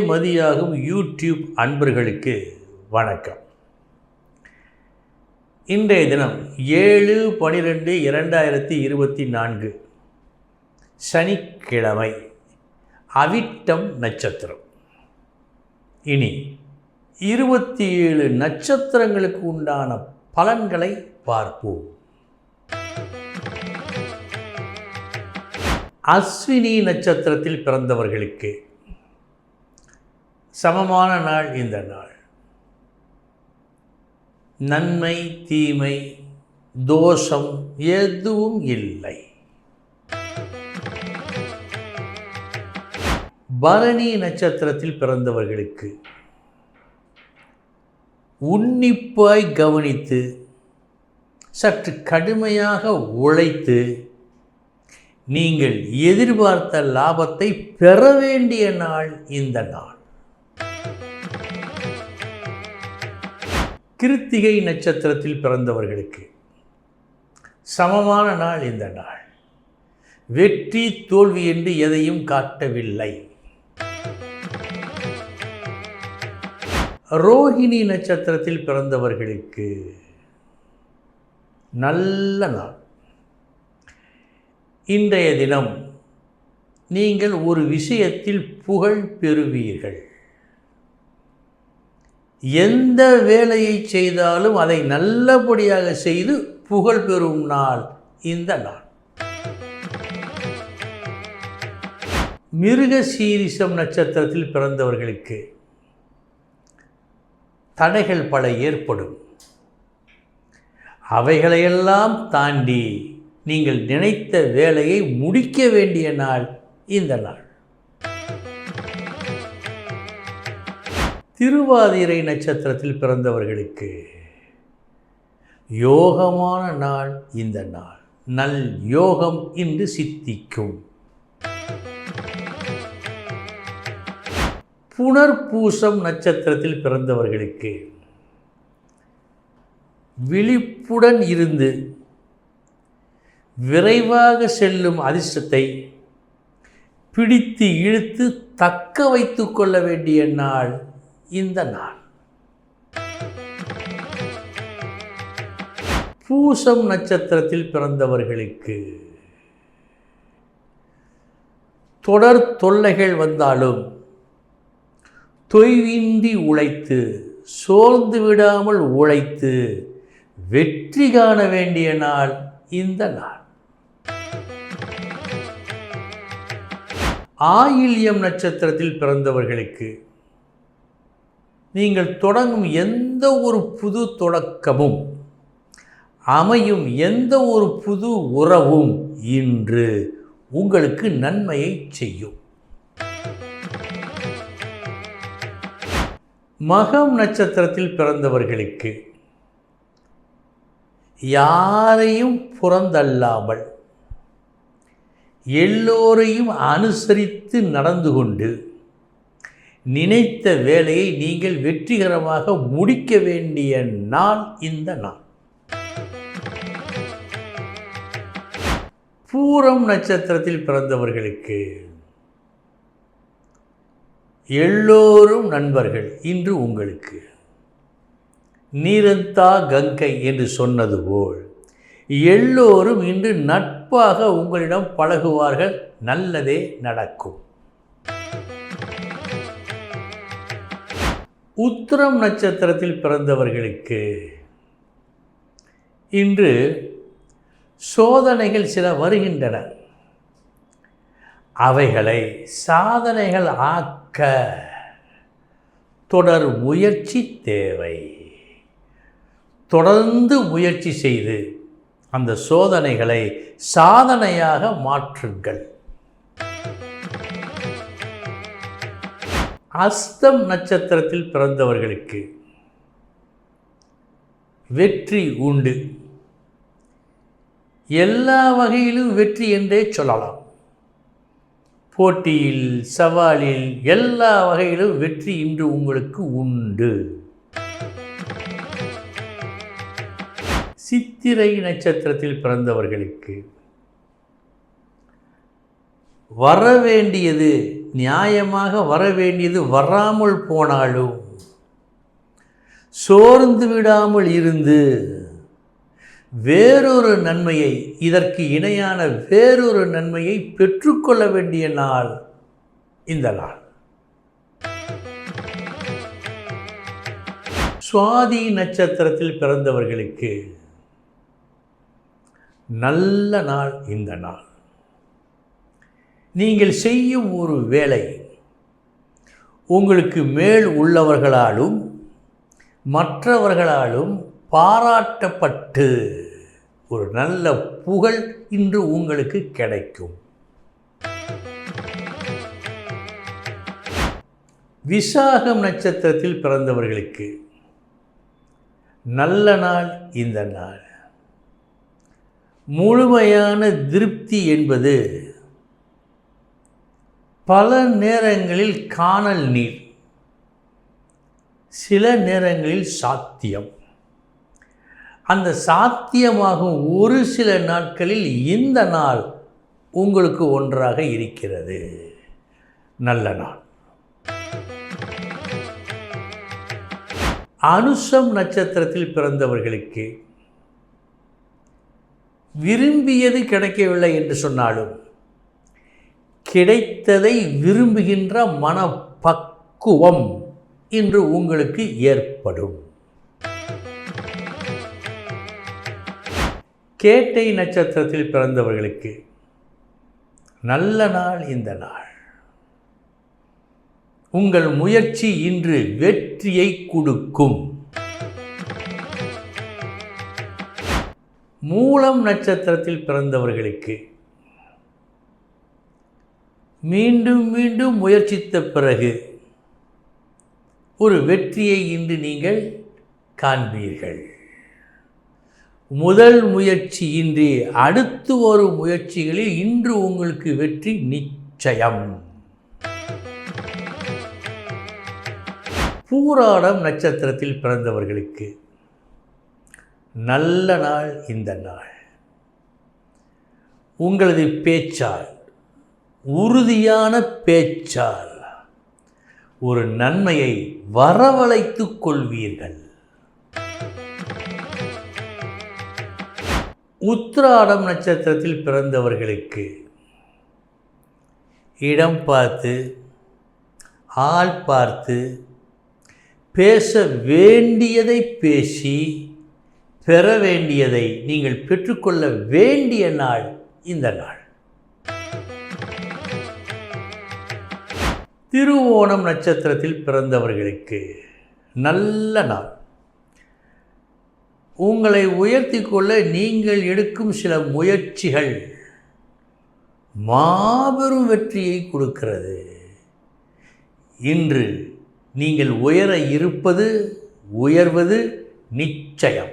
மதியாகும் YouTube அன்பர்களுக்கு வணக்கம். இன்றைய தினம் ஏழு பனிரெண்டு இரண்டாயிரத்தி இருபத்தி நான்கு சனிக்கிழமை அவிட்டம் நட்சத்திரம். இனி இருபத்தி ஏழு நட்சத்திரங்களுக்கு உண்டான பலன்களை பார்ப்போம். அஸ்வினி நட்சத்திரத்தில் பிறந்தவர்களுக்கு சமமான நாள் இந்த நாள். நன்மை தீமை தோஷம் எதுவும் இல்லை. பரணி நட்சத்திரத்தில் பிறந்தவர்களுக்கு உன்னிப்பாய் கவனித்து சற்று கடுமையாக உழைத்து நீங்கள் எதிர்பார்த்த லாபத்தை பெற வேண்டிய நாள் இந்த நாள். கிருத்திகை நட்சத்திரத்தில் பிறந்தவர்களுக்கு சமமான நாள் இந்த நாள். வெற்றி தோல்வி என்று எதையும் காட்டவில்லை. ரோஹிணி நட்சத்திரத்தில் பிறந்தவர்களுக்கு நல்ல நாள். இன்றைய தினம் நீங்கள் ஒரு விஷயத்தில் புகழ் பெறுவீர்கள். எந்த வேலையை செய்தாலும் அதை நல்லபடியாக செய்து புகழ் பெறும் நாள் இந்த நாள். மிருக சீரிசம் நட்சத்திரத்தில் பிறந்தவர்களுக்கு தடைகள் பல ஏற்படும். அவைகளையெல்லாம் தாண்டி நீங்கள் நினைத்த வேலையை முடிக்க வேண்டிய நாள் இந்த நாள். திருவாதிரை நட்சத்திரத்தில் பிறந்தவர்களுக்கு யோகமான நாள் இந்த நாள். நல் யோகம் இன்று சித்திக்கும். புனர்பூசம் நட்சத்திரத்தில் பிறந்தவர்களுக்கு விழிப்புடன் இருந்து விரைவாக செல்லும் அதிர்ஷ்டத்தை பிடித்து இழுத்து தக்க வைத்து கொள்ள வேண்டிய நாள் இந்த நாள். பூசம் நட்சத்திரத்தில் பிறந்தவர்களுக்கு தொடர் தொல்லைகள் வந்தாலும் தொய்வின்றி உழைத்து சோர்ந்து விடாமல் உழைத்து வெற்றி காண வேண்டிய நாள் இந்த நாள். ஆயில்யம் நட்சத்திரத்தில் பிறந்தவர்களுக்கு நீங்கள் தொடங்கும் எந்த ஒரு புது தொடக்கமும் அமையும் எந்த ஒரு புது உறவும் இன்று உங்களுக்கு நன்மையை செய்யும். மகம் நட்சத்திரத்தில் பிறந்தவர்களுக்கு யாரையும் புறந்தல்லாமல் எல்லோரையும் அனுசரித்து நடந்து கொண்டு நினைத்த வேலையை நீங்கள் வெற்றிகரமாக முடிக்க வேண்டிய நாள் இந்த நாள். பூரம் நட்சத்திரத்தில் பிறந்தவர்களுக்கு எல்லோரும் நண்பர்கள் இன்று உங்களுக்கு. நீரந்தா கங்கை என்று சொன்னது போல் எல்லோரும் இன்று நட்பாக உங்களிடம் பழகுவார்கள் நல்லதே நடக்கும். உத்திரம் நட்சத்திரத்தில் பிறந்தவர்களுக்கு இன்று சோதனைகள் சில வருகின்றன. அவைகளை சாதனைகள் ஆக்க தொடர் முயற்சி தேவை. தொடர்ந்து முயற்சி செய்து அந்த சோதனைகளை சாதனையாக மாற்றுங்கள். அஸ்தம் நட்சத்திரத்தில் பிறந்தவர்களுக்கு வெற்றி உண்டு. எல்லா வகையிலும் வெற்றி என்றே சொல்லலாம். போட்டியில் சவாலில் எல்லா வகையிலும் வெற்றி இன்று உங்களுக்கு உண்டு. சித்திரை நட்சத்திரத்தில் பிறந்தவர்களுக்கு வர வேண்டியது நியாயமாக வர வேண்டியது வராமல் போனாலும் சோர்ந்து விடாமல் இருந்து வேறொரு நன்மையை இதற்கு இணையான வேறொரு நன்மையை பெற்றுக்கொள்ள வேண்டிய நாள் இந்த நாள். சுவாதி நட்சத்திரத்தில் பிறந்தவர்களுக்கு நல்ல நாள் இந்த நாள். நீங்கள் செய்யும் ஒரு வேலை உங்களுக்கு மேல் உள்ளவர்களாலும் மற்றவர்களாலும் பாராட்டப்பட்டு ஒரு நல்ல புகழ் இன்று உங்களுக்கு கிடைக்கும். விசாகம் நட்சத்திரத்தில் பிறந்தவர்களுக்கு நல்ல நாள் இந்த நாள். முழுமையான திருப்தி என்பது பல நேரங்களில் காணல் நீர் சில நேரங்களில் சாத்தியம். அந்த சாத்தியமாகும் ஒரு சில நாட்களில் இந்த நாள் உங்களுக்கு ஒன்றாக இருக்கிறது. நல்ல நாள். அனுஷம் நட்சத்திரத்தில் பிறந்தவர்களுக்கு விரும்பியது கிடைக்கவில்லை என்று சொன்னாலும் கிடைத்ததை விரும்புகின்ற மனப்பக்குவம் இன்று உங்களுக்கு ஏற்படும். கேட்டை நட்சத்திரத்தில் பிறந்தவர்களுக்கு நல்ல நாள் இந்த நாள். உங்கள் முயற்சி இன்று வெற்றியை கொடுக்கும். மூலம் நட்சத்திரத்தில் பிறந்தவர்களுக்கு மீண்டும் மீண்டும் முயற்சித்த பிறகு ஒரு வெற்றியை இன்று நீங்கள் காண்பீர்கள். முதல் முயற்சி இன்றி அடுத்து வரும் முயற்சிகளில் இன்று உங்களுக்கு வெற்றி நிச்சயம். பூராடம் நட்சத்திரத்தில் பிறந்தவர்களுக்கு நல்ல நாள் இந்த நாள். உங்களது பேச்சால் உறுதியான பேச்சால் ஒரு நன்மையை வரவழைத்துக் கொள்வீர்கள். உத்திராடம் நட்சத்திரத்தில் பிறந்தவர்களுக்கு இடம் பார்த்து ஆள் பார்த்து பேச வேண்டியதை பேசி பெற வேண்டியதை நீங்கள் பெற்றுக்கொள்ள வேண்டிய நாள் இந்த நாள். திருவோணம் நட்சத்திரத்தில் பிறந்தவர்களுக்கு நல்ல நாள். உங்களை உயர்த்தி கொள்ள நீங்கள் எடுக்கும் சில முயற்சிகள் மாபெரும் வெற்றியை கொடுக்கிறது. இன்று நீங்கள் உயர இருப்பது உயர்வது நிச்சயம்.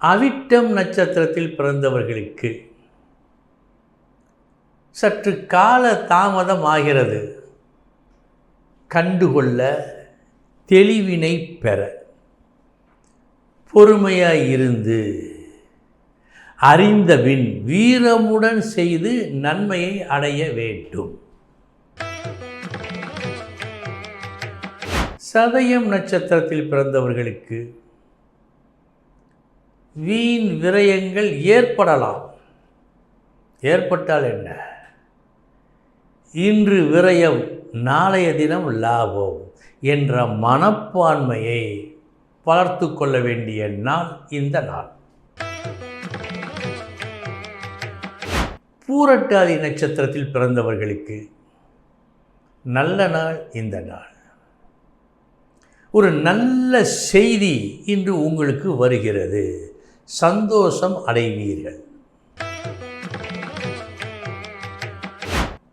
அவிட்டம் நட்சத்திரத்தில் பிறந்தவர்களுக்கு சற்று கால தாமதம் ஆகிறது கண்டுகொள்ள தெளிவினை பெற. பொறுமையாக இருந்து அறிந்தபின் வீரமுடன் செய்து நன்மையை அடைய வேண்டும். சதயம் நட்சத்திரத்தில் பிறந்தவர்களுக்கு வீண் விரயங்கள் ஏற்படலாம். ஏற்பட்டால் என்ன? இன்று விரயம் நாளைய தினம் லாபம் என்ற மனப்பான்மையை வளர்த்து கொள்ள வேண்டிய நாள் இந்த நாள். பூரட்டாதி நட்சத்திரத்தில் பிறந்தவர்களுக்கு நல்ல நாள் இந்த நாள். ஒரு நல்ல செய்தி இன்று உங்களுக்கு வருகிறது. சந்தோஷம் அடைவீர்கள்.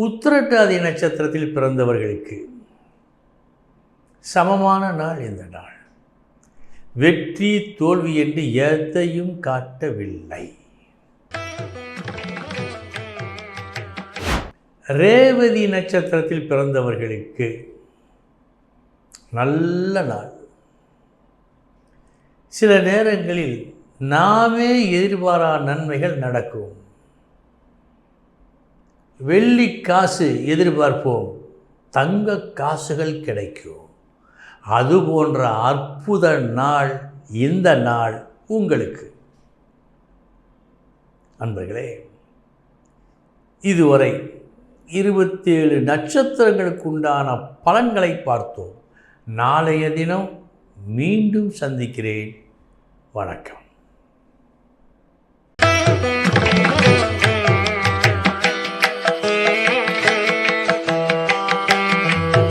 உத்திரட்டாதி நட்சத்திரத்தில் பிறந்தவர்களுக்கு சமமான நாள் இந்த நாள். வெற்றி தோல்வி என்று எதையும் காட்டவில்லை. ரேவதி நட்சத்திரத்தில் பிறந்தவர்களுக்கு நல்ல நாள். சில நேரங்களில் நாமே எதிர்பாரா நன்மைகள் நடக்கும். வெள்ளி காசு எதிர்பார்ப்போம். தங்க காசுகள் கிடைக்கும். அது போன்ற அற்புத நாள் இந்த நாள் உங்களுக்கு. அன்பர்களே இதுவரை இருபத்தேழு நட்சத்திரங்களுக்கு உண்டான பலன்களை பார்த்தோம். நாளைய தினம் மீண்டும் சந்திக்கிறேன். வணக்கம்.